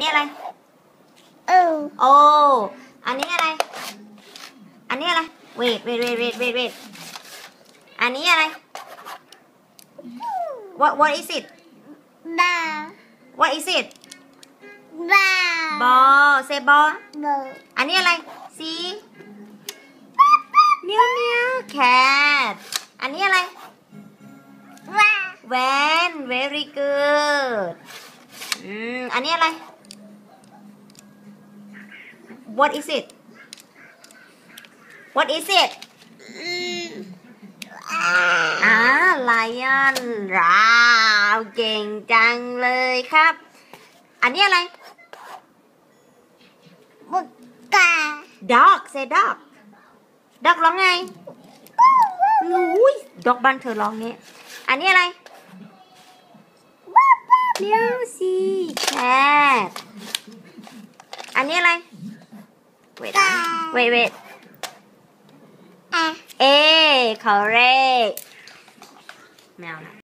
นี่อะไรเออโอ้อันนี้อะไร อันนี้อะไร เวทเวทเวทเวทเวทเวทอันนี้อะไร what what is it บา what is it บา ball say ball บออันนี้อะไรสีเมียวเมียว cat อันนี้อะไรบา van very good อืมอันนี้อะไร what is it what is it อืมอ่า lion ราวเก่งจังเลยครับ อันนี้อะไรบุกกา dog say dog dog ร้องไงอุ้ย dog บ้านเธอร้องเนี้ยอันนี้อะไรเมียวสิ cat อันนี้อะไร wait นะ wait wait อะ A correct แมวนะ